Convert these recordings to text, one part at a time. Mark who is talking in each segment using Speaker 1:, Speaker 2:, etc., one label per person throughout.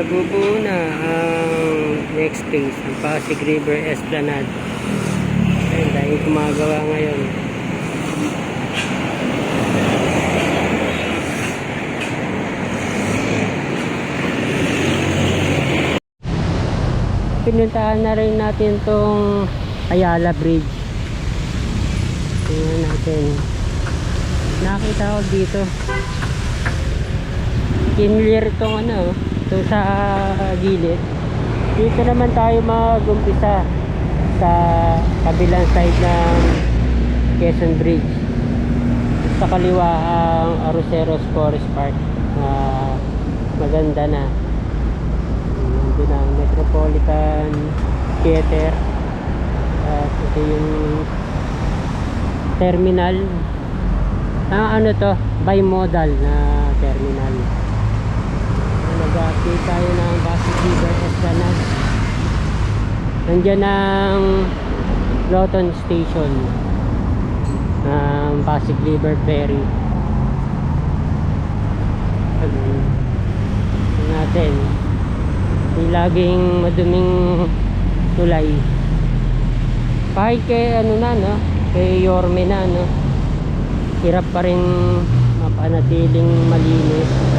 Speaker 1: nabubuo na ang next phase, ang Pasig River Esplanade. Ayun, dahil gumagawa ngayon. Pinuntahan na rin natin tong Ayala Bridge. Tingnan natin. Nakita ko dito. Kinlir tong ano, ito sa gilid. Dito naman tayo mag-umpisa sa kabilang side ng Quezon Bridge. Sa kaliwa ang Aroseros Forest Park. Ah, maganda na. Nandun ang Metropolitan Theater. At ito yung terminal. Ah, ano to? Bimodal na terminal. Nag-update tayo ng Pasig River Esplanade. Nandiyan ang Lawton Station ng Pasig River Ferry. Ayun. Tingnan natin. May laging maduming tulay. Kahit kay ano na no, kay Yorme na no. Hirap pa rin mapanatiling malinis.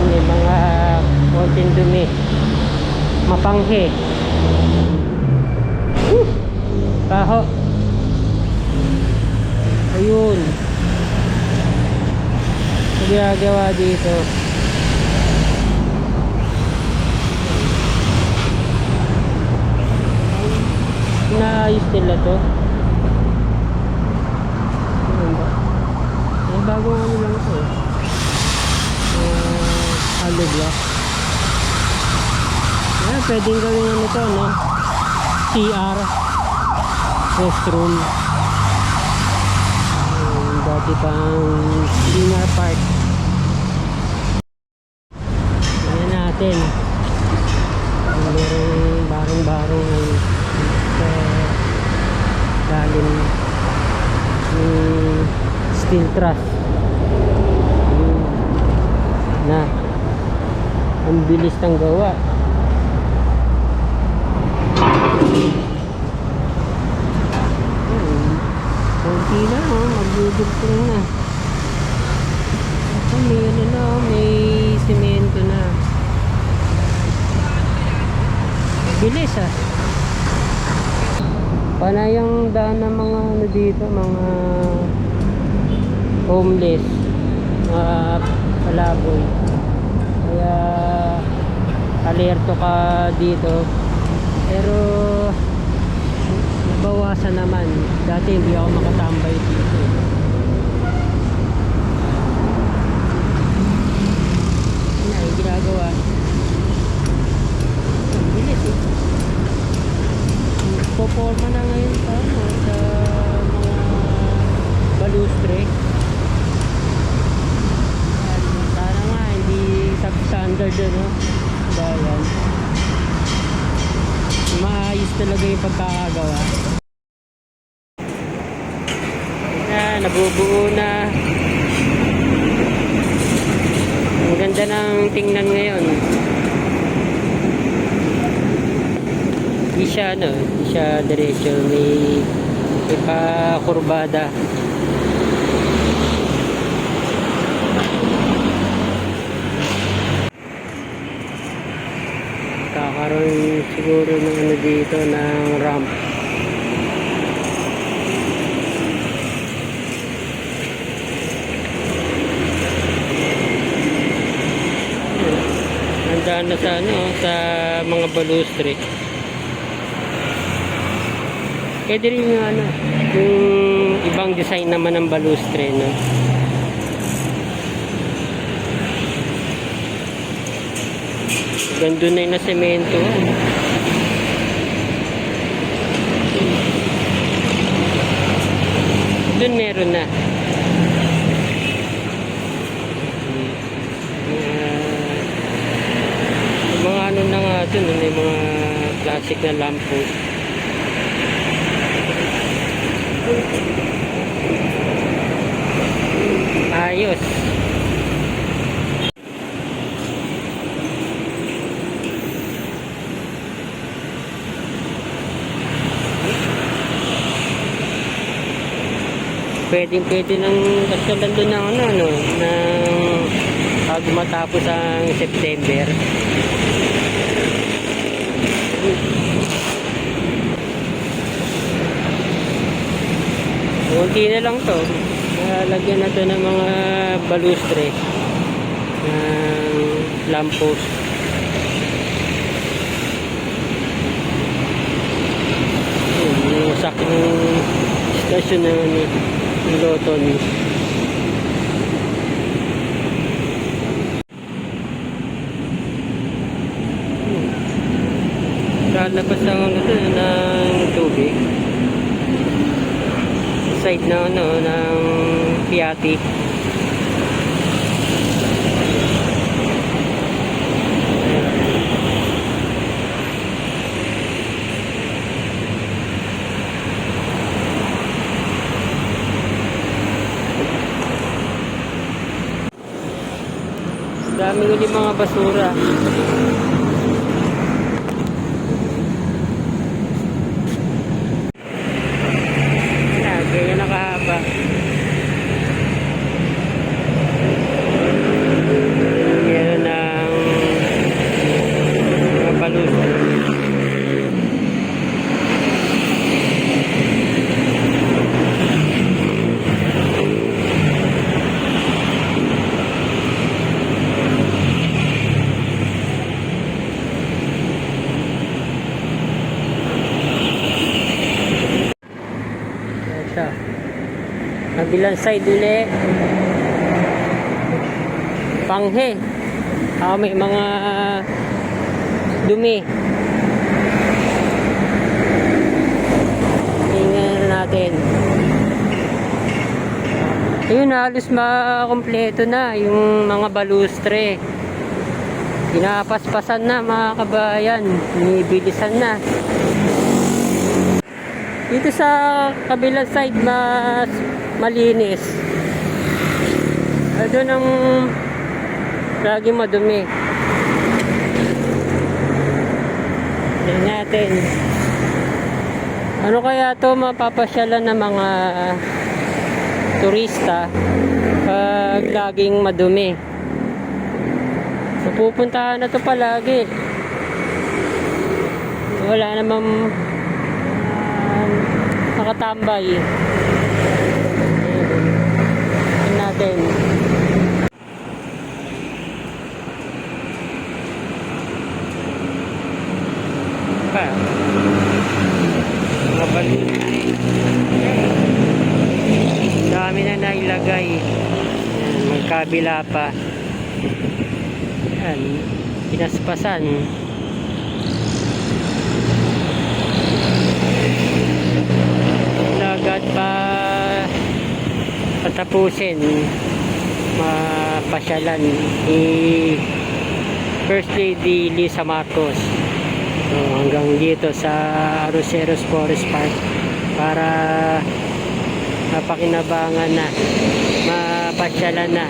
Speaker 1: Yun, may mga konting dumi. Mapanghe. Uh, kaho. Ayun. Ginagawa dito. Naayos nila to. Ayun ba? May bagong ano lang to. eh. Uh, hollow block. Ayan, pwedeng gawin ano to, no? CR. Restroom. Ayun, dati pang dinner park. Ayan natin. Merong barong-barong ngayon sa lalim ng steel truss. Na. Ang bilis ng gawa. Konti na, oh. Magdudugtong na. Ito, may ano na, oh. May simento na. Bilis, ah. Panay ang daan ng mga ano dito, mga homeless, mga palaboy. Kaya alerto ka dito. Pero nabawasan naman. Dati hindi ako makatambay dito. eh. Ano yung ginagawa? Ang bilis eh. Poporma na ngayon sa, ano, sa mga balustre. Yan, Sana nga hindi substandard ano. Bayan. Maayos pagkakagawa. Yan, nabubuo na. Ang ganda ng tingnan ngayon. Di siya ano, di siya diretso, may, may pa-kurbada. Kakaroon siguro ng dito, ng ramp. Nandaan na sa ano, sa mga balustre. Pwede rin yung ano, yung ibang design naman ng balustre, no? Gando na yung na semento. ano? Doon meron na. Uh, mga ano na nga doon, may mga classic na lamppost. Ayos. Pwedeng pwede nang pasyalan doon ng ano, ano, ng bago matapos ang September. Kunti na lang to. Lagyan na to ng mga balustre ng lamppost. Yun, Yung stasyon na ni ni. Lalabas ang ano to, ng tubig. Side na ano, ng Piati. Dami ko din mga basura. Yan, ganyan nakahaba. Meron ng mga balustre. Ito. Kabilang side uli. Panghe. Ah, may mga dumi. Tingnan natin. Ayun, halos makompleto na yung mga balustre. Pinapaspasan na mga kabayan. Binibilisan na. Dito sa kabilang side mas malinis. Ah, Doon ang lagi madumi. Tingnan natin. Ano kaya to mapapasyalan ng mga turista pag laging madumi? So, pupuntahan na to palagi. Wala namang nakatambay. Tingnan natin. Pa. Mga balon. Dami na nailagay. Magkabila pa. Yan. Pinaspasan. Pa patapusin mapasyalan ni First Lady Lisa Marcos. So, hanggang dito sa Roseros Forest Park para mapakinabangan na mapasyalan na.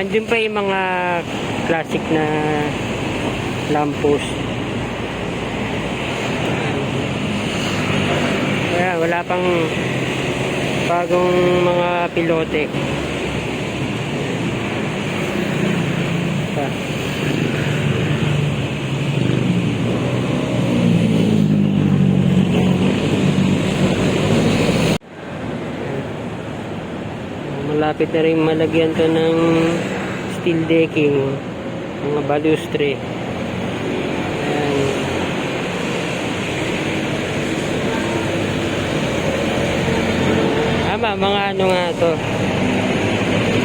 Speaker 1: Andun pa yung mga classic na lamppost Kaya wala pang bagong mga pilote. Malapit na rin malagyan to ng steel decking, mga balustre. Tama, mga ano nga to.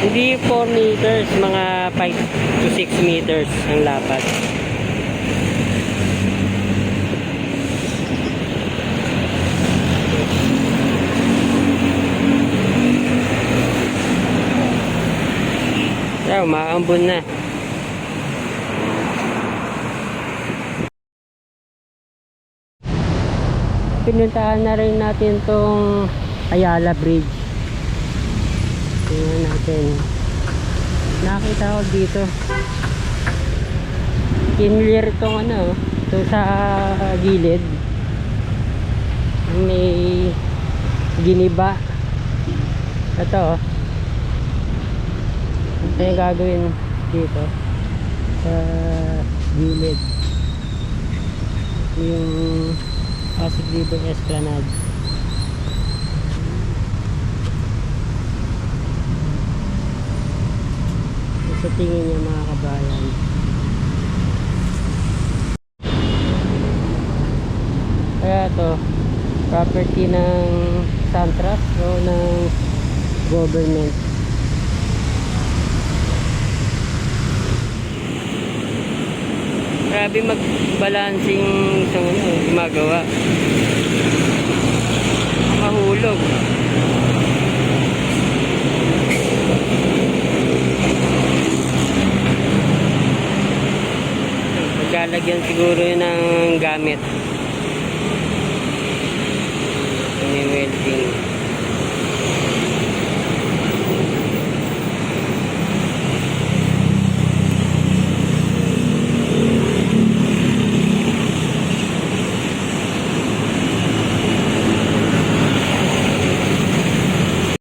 Speaker 1: Hindi 4 meters, mga 5 to 6 meters ang lapad. Kaya umaambon na. Pinuntahan na rin natin tong Ayala Bridge. Tingnan natin. Nakita ko dito. Kinlear itong ano. Ito sa gilid. May giniba. Ito. Ito yung gagawin dito. Sa gilid. Yung Pasig River Esplanade. sa tingin niya mga kabayan kaya to property ng Santras o ng government grabe mag-balancing sa ano, gumagawa mahulog Maglalagyan siguro yun ng gamit. Yung welding.